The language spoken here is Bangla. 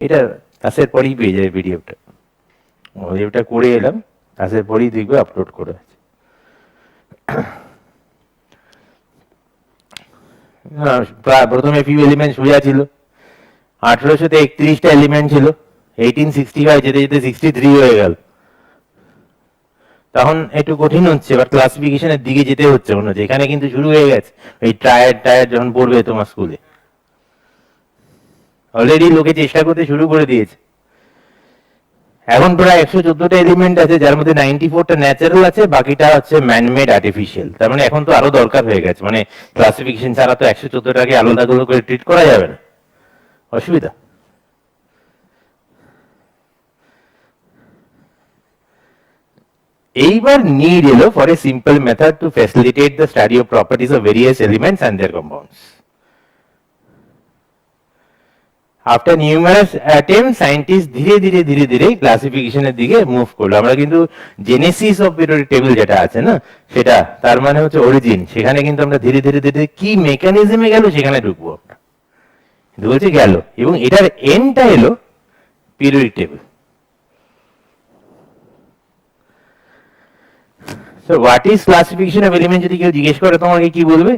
এটা ক্লাসের পরেই পেয়ে যাবে পিডিএফটা। পিডিএফটা করে এলাম ক্লাসের পরেই দেখবে আপলোড করে আছে। প্রথমে ফিউ এলিমেন্ট সোজা ছিল। আঠেরোশোতে একত্রিশটা এলিমেন্ট ছিল। এইটিন সিক্সটি ফাইভ যেতে যেতে সিক্সটি থ্রি হয়ে গেল। তখন একটু কঠিন হচ্ছে, এবার ক্লাসিফিকেশনের দিকে যেতে হচ্ছে মনে হচ্ছে। এখানে কিন্তু শুরু হয়ে গেছে। এই টায়ার টায়ার যখন পড়বে তোমার স্কুলে অলরেডি লোকে চেষ্টা করতে শুরু করে দিয়েছে। এখন প্রায় একশো চোদ্দটা এলিমেন্ট আছে, যার মধ্যে নাইনটি ফোরটা ন্যাচারাল আছে, বাকিটা হচ্ছে ম্যানমেড আর্টিফিশিয়াল তার মানে এখন তো আরও দরকার হয়ে গেছে। মানে ক্লাসিফিকেশন ছাড়া তো একশো চোদ্দটাকে আলাদা করে ট্রিট করা যাবে না। অসুবিধা। এইবার নিড এলো for a simple method to facilitate the study of properties of various elements and their compounds after numerous attempt scientist ধীরে ধীরে ধীরে ধীরে ক্লাসিফিকেশনের দিকে মুভ করল। আমরা কিন্তু জেনেসিস অফ পিরিয়ডিক টেবিল যেটা আছে না, সেটা তার মানে হচ্ছে অরিজিন সেখানে কিন্তু আমরা ধীরে ধীরে ধীরে কি মেকানিজমে গেল সেখানে ঢুকবো কিন্তু বলছে গেল। এবং এটার এন্ডটা এলো periodic table what is classification of element যদি কেউ জিজ্ঞেস করে, তোমাকে কি বলবে?